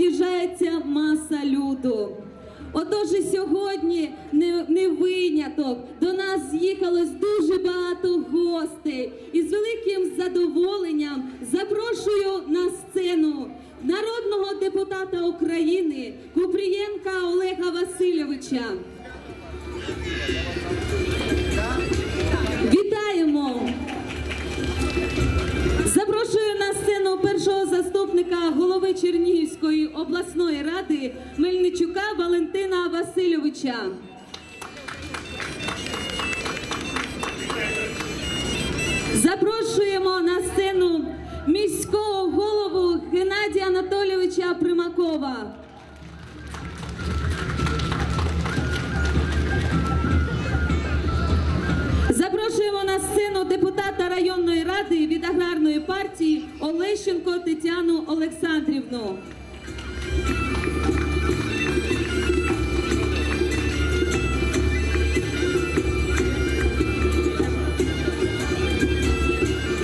з'їжджається маса люду. Отож і сьогодні не, не виняток. До нас з'їхалось дуже багато гостей. І з великим задоволенням запрошую на сцену народного депутата України Купрієнка Олега Васильовича. Вітаємо! Заступника голови Чернігівської обласної ради Мельничука Валентина Васильовича. Запрошуємо на сцену міського голову Геннадія Анатолійовича Примакова. Запрошуємо на сцену депутата районної ради від аграрної партії Олещенко Тетяну Олександрівну.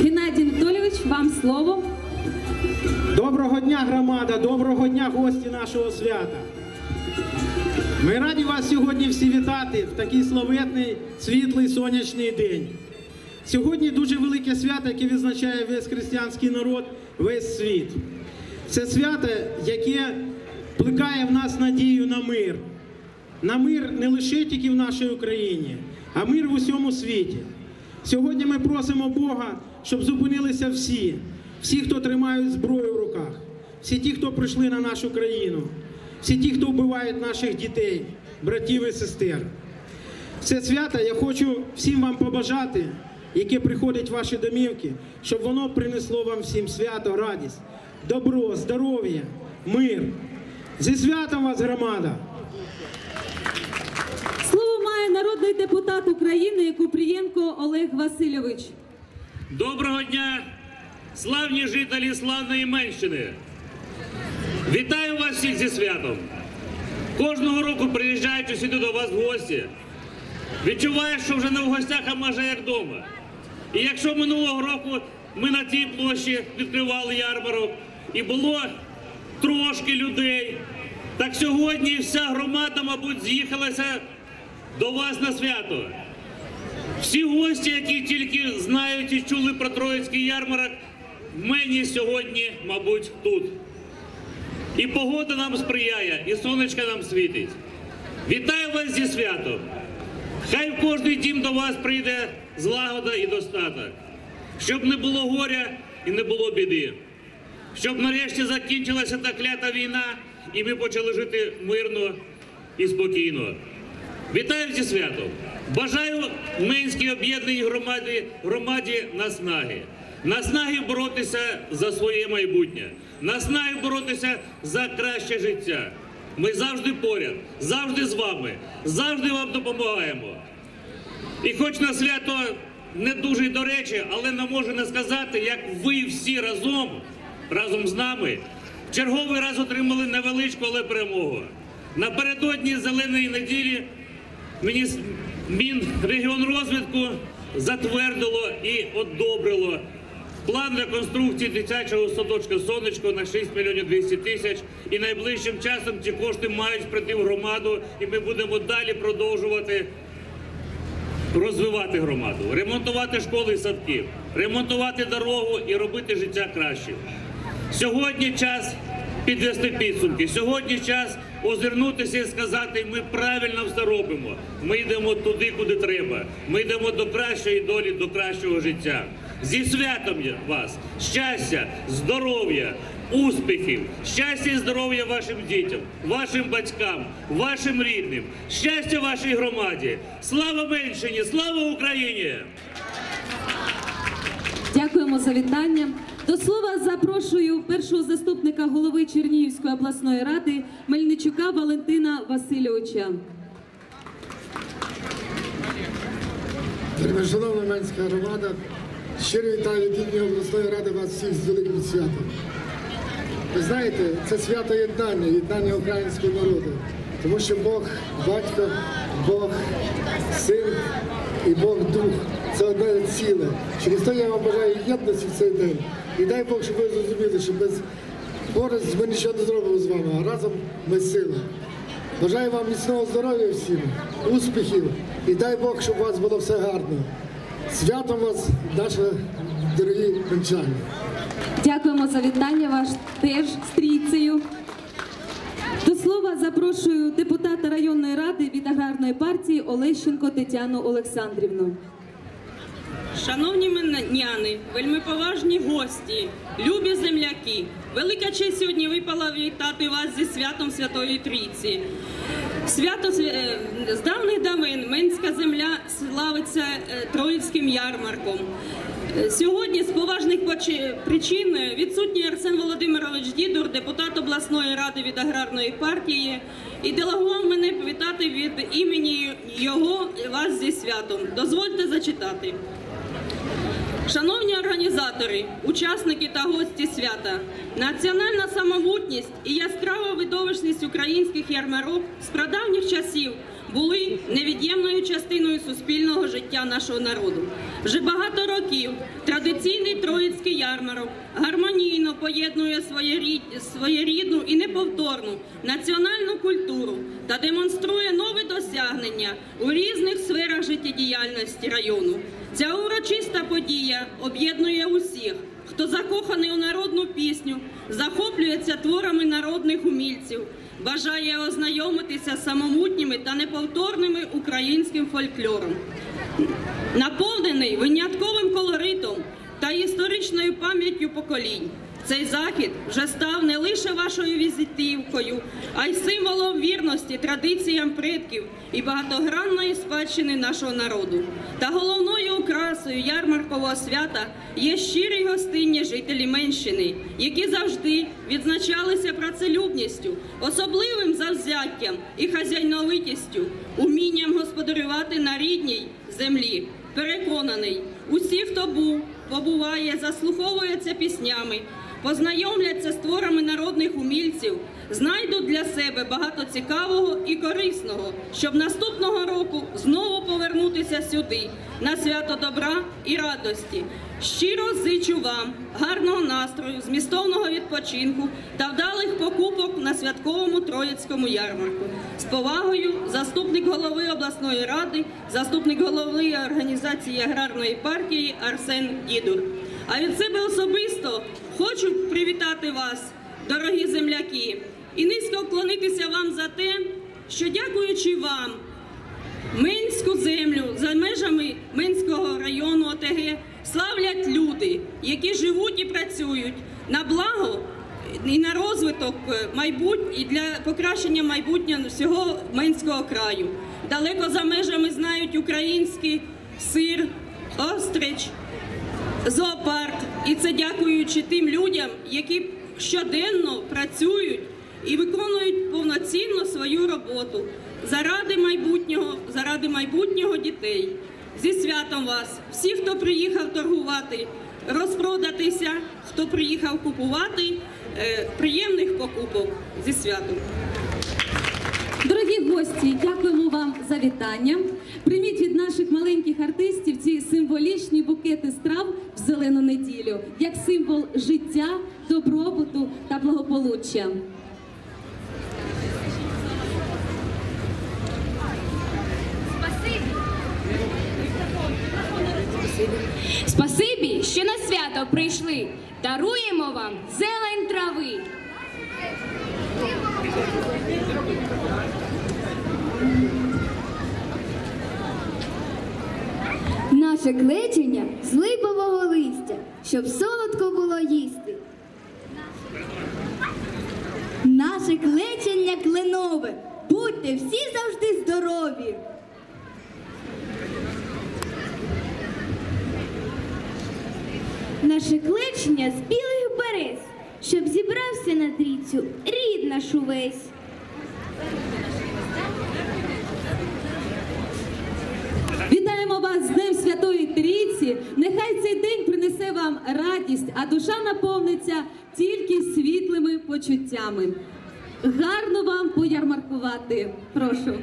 Геннадій Анатолійович, вам слово. Доброго дня, громада, доброго дня, гості нашого свята. Ми раді вас сьогодні всі вітати в такий славетний, світлий сонячний день. Сьогодні дуже велике свято, яке відзначає весь християнський народ, весь світ. Це свято, яке плекає в нас надію на мир. На мир не лише тільки в нашій Україні, а мир в усьому світі. Сьогодні ми просимо Бога, щоб зупинилися всі, всі, хто тримають зброю в руках, всі ті, хто прийшли на нашу країну, всі ті, хто вбивають наших дітей, братів і сестер. Це свято я хочу всім вам побажати, яке приходить в ваші домівки, щоб воно принесло вам всім свято, радість, добро, здоров'я, мир. Зі святом вас, громада! Слово має народний депутат України Купрієнко Олег Васильович. Доброго дня, славні жителі славної Менщини. Вітаю вас всіх зі святом. Кожного року приїжджаючи сюди до вас в гості, відчуваєш, що вже не в гостях, а майже як вдома. І якщо минулого року ми на цій площі відкривали ярмарок і було трошки людей, так сьогодні вся громада, мабуть, з'їхалася до вас на свято. Всі гості, які тільки знають і чули про Троїцький ярмарок, в мені сьогодні, мабуть, тут. І погода нам сприяє, і сонечко нам світить. Вітаю вас зі святом! Хай в кожний дім до вас прийде злагода і достаток, щоб не було горя і не було біди, щоб нарешті закінчилася та клята війна, і ми почали жити мирно і спокійно. Вітаю зі святом! Бажаю Минській об'єднаній громаді, громаді наснаги. Наснаги боротися за своє майбутнє, наснаги боротися за краще життя. Ми завжди поряд, завжди з вами, завжди вам допомагаємо. І хоч на свято не дуже до речі, але не можу не сказати, як ви всі разом, разом з нами, в черговий раз отримали невеличку, але перемогу. Напередодні зеленої неділі Мініс... Мінрегіонрозвитку затвердило і одобрило план реконструкції дитячого садочка сонечко на 6 мільйонів 200 тисяч. І найближчим часом ці кошти мають прийти в громаду, і ми будемо далі продовжувати розвивати громаду, ремонтувати школи і садки, ремонтувати дорогу і робити життя кращим. Сьогодні час підвести підсумки. Сьогодні час озирнутися і сказати, ми правильно все робимо. Ми йдемо туди, куди треба. Ми йдемо до кращої долі, до кращого життя. Зі святом вас, щастя, здоров'я, успіхів, щастя і здоров'я вашим дітям, вашим батькам, вашим рідним, щастя вашій громаді. Слава Меншині, слава Україні! Дякуємо за вітання. До слова запрошую першого заступника голови Чернігівської обласної ради Мельничука Валентина Васильовича. Шановна Менська громада, щиро вітаю від обласної ради вас всіх з великим святом. Ви знаєте, це свято єднання, єднання українського народу. Тому що Бог батько, Бог син і Бог дух це одне ціле. Через те я вам бажаю єдності в цей день. І дай Бог, щоб ви зрозуміли, що без Поруч ми нічого не зробимо з вами, а разом ми сила. Бажаю вам міцного здоров'я всім, успіхів і дай Бог, щоб у вас було все гарно. Святом вас, наші дорогі пенчані. Дякуємо за вітання ваш теж з трійцею. До слова запрошую депутата районної ради від аграрної партії Олещенко Тетяну Олександрівну. Шановні меняни, вельмиповажні гості, любі земляки, велика честь сьогодні випала вітати вас зі святом Святої Трійці. Свято е, з давних давин Менська земля славиться е, Троїцьким ярмарком. Сьогодні з поважних причин відсутній Арсен Володимирович Дідур, депутат обласної ради від аграрної партії, і делегував мене повітати від імені його вас зі святом. Дозвольте зачитати. Шановні організатори, учасники та гості свята, національна самобутність і яскрава видовищність українських ярмарок з прадавніх часів були невід'ємною частиною суспільного життя нашого народу. Вже багато років традиційний троїцький ярмарок гармонійно поєднує своєрідну і неповторну національну культуру та демонструє нові досягнення у різних сферах життєдіяльності району. Ця урочиста подія об'єднує усіх, хто закоханий у народну пісню, захоплюється творами народних умільців, бажає ознайомитися самомутніми та неповторними українським фольклором. Наповнений винятковим колоритом та історичною пам'яттю поколінь. Цей захід вже став не лише вашою візитівкою, а й символом вірності традиціям предків і багатогранної спадщини нашого народу. Та головною окрасою ярмаркового свята є щирі гостинні жителі Менщини, які завжди відзначалися працелюбністю, особливим завзяттям і хазяйновитістю, умінням господарювати на рідній землі. Переконаний, усі, хто був, побуває, заслуховується піснями, познайомляться з творами народних умільців, знайдуть для себе багато цікавого і корисного, щоб наступного року знову повернутися сюди на свято добра і радості. Щиро зичу вам гарного настрою, змістовного відпочинку та вдалих покупок на святковому Троїцькому ярмарку. З повагою, заступник голови обласної ради, заступник голови організації аграрної партії Арсен Дідур. А від себе особисто хочу привітати вас, дорогі земляки, і низько вклонитися вам за те, що дякуючи вам, Минську землю за межами Минського району ОТГ славлять люди, які живуть і працюють на благо і на розвиток майбут... і для покращення майбутнього всього Минського краю. Далеко за межами знають український сир, острич, зоопарк. І це дякуючи тим людям, які щоденно працюють і виконують повноцінно свою роботу заради майбутнього, заради майбутнього дітей. Зі святом вас, всі, хто приїхав торгувати, розпродатися, хто приїхав купувати, е, приємних покупок зі святом. Дорогі гості, дякуємо вам за вітання. Прийміть від наших маленьких артистів ці символічні букети страв зелену неділю як символ життя, добробуту та благополуччя. Спасибі, що на свято прийшли. Даруємо вам зелень трави. Наше клечення з липового листя, щоб солодко було їсти. Наше клечення кленове, будьте всі завжди здорові. Наше клечення з білих берез, щоб зібрався на трійцю рід наш увесь. Вітаємо вас з Днем Святої Трійці. Нехай цей день принесе вам радість, а душа наповниться тільки світлими почуттями. Гарно вам поярмаркувати. Прошу.